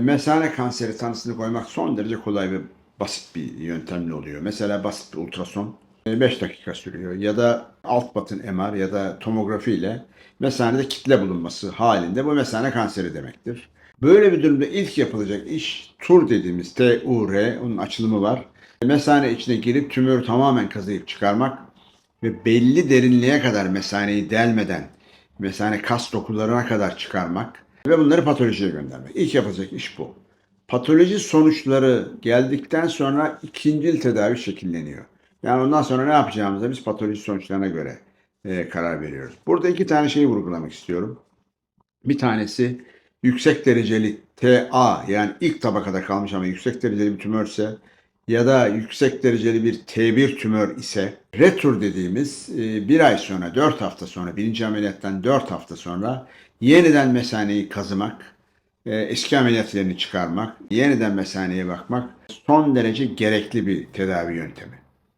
Mesane kanseri tanısını koymak son derece kolay ve basit bir yöntemle oluyor. Mesela basit bir ultrason 5 dakika sürüyor ya da alt batın MR ya da tomografi ile mesanede kitle bulunması halinde bu mesane kanseri demektir. Böyle bir durumda ilk yapılacak iş TUR dediğimiz T-U-R, onun açılımı var. Mesane içine girip tümörü tamamen kazıyıp çıkarmak ve belli derinliğe kadar mesaneyi delmeden mesane kas dokularına kadar çıkarmak ve bunları patolojiye göndermek. İlk yapılacak iş bu. Patoloji sonuçları geldikten sonra ikinci tedavi şekilleniyor. Yani ondan sonra ne yapacağımıza biz patoloji sonuçlarına göre e, karar veriyoruz. Burada iki tane şeyi vurgulamak istiyorum. Bir tanesi yüksek dereceli TA yani ilk tabakada kalmış ama yüksek dereceli bir tümörse ya da yüksek dereceli bir T1 tümör ise retur dediğimiz e, bir ay sonra 4 hafta sonra birinci ameliyattan 4 hafta sonra yeniden mesaneyi kazımak, e, eski ameliyatlarını çıkarmak, yeniden mesaneye bakmak son derece gerekli bir tedavi yöntemi.